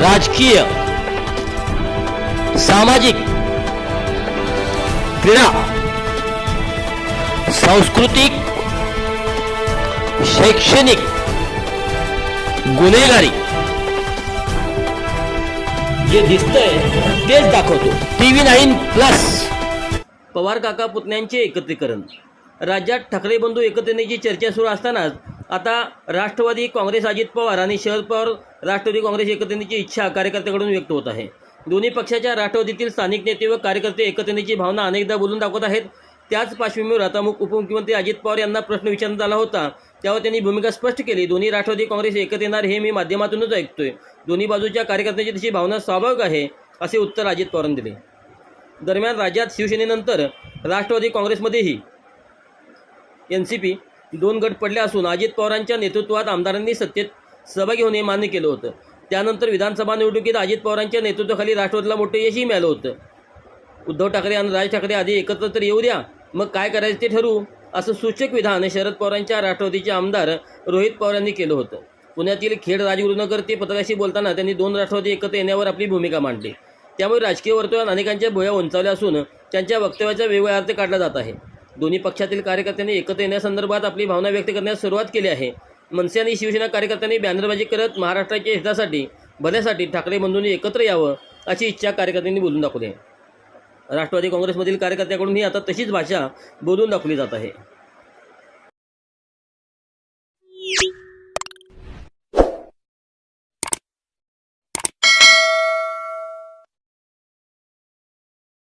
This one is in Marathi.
राजकीय सामाजिक क्रीडा सांस्कृतिक शैक्षणिक गुन्हेगारी. जे दिसतंय तेच दाखवतो. TV nine plus. पवार काका पुतण्यांचे एकत्रीकरण. राज्यात ठाकरे बंधू एकत्रितेची चर्चा सुरू असतानाच आता राष्ट्रवादी काँग्रेस अजित पवार आणि शरद पवार राष्ट्रवादी काँग्रेस एकत्रितेची इच्छा कार्यकर्त्याकडून व्यक्त होत आहे. दोन्ही पक्षाच्या राष्ट्रवादीतील स्थानिक नेते व कार्यकर्ते एकत्रितेची भावना अनेकदा बोलून दाखवत आहेत. त्याच पार्श्वभूमीवर आता मुख उपमुख्यमंत्री अजित पवार यांना प्रश्न विचारण्यात आला होता. त्यावर त्यांनी भूमिका स्पष्ट केली. दोन्ही राष्ट्रवादी काँग्रेस एकत्र येणार हे मी माध्यमातूनच ऐकतोय. दोन्ही बाजूच्या कार्यकर्त्यांची तशी भावना स्वाभाविक आहे असे उत्तर अजित पवारांनी दिले. दरम्यान राज्यात शिवसेनेनंतर राष्ट्रवादी काँग्रेसमध्येही एन सी पी दोन गट पडले असून अजित पवारांच्या नेतृत्वात आमदारांनी सत्तेत सहभागी होणे मान्य केलं होतं. त्यानंतर विधानसभा निवडणुकीत अजित पवारांच्या नेतृत्वाखाली राष्ट्रवादीला मोठं यशही मिळालं होतं. उद्धव ठाकरे आणि राज ठाकरे आधी एकत्र तर येऊ द्या मग काय करायचं ते ठरवू असं सूचक विधान शरद पवारांच्या राष्ट्रवादीचे आमदार रोहित पवार यांनी केलं होतं. पुण्यातील खेड राजगुरुनगर ते पत्रकाशी बोलताना त्यांनी दोन राष्ट्रवादी एकत्र येण्यावर आपली भूमिका मांडली. त्यामुळे राजकीय वर्तुळात अनेकांच्या भुया उंचावल्या असून त्यांच्या वक्तव्याचा वेगवेगळा अर्थ काढला जात आहे. दोन्ही पक्षातील कार्यकर्त्यांनी एकत्र येण्यासंदर्भात आपली भावना व्यक्त करण्यास सुरुवात केली आहे. मनसे आणि शिवसेना कार्यकर्त्यांनी बॅनरबाजी करत महाराष्ट्राच्या हितासाठी भल्यासाठी ठाकरे बंधूंनी एकत्र यावं अशी इच्छा कार्यकर्त्यांनी बोलून दाखवली आहे. राष्ट्रवादी काँग्रेसमधील कार्यकर्त्याकडूनही आता तशीच भाषा बोलून दाखवली जात आहे.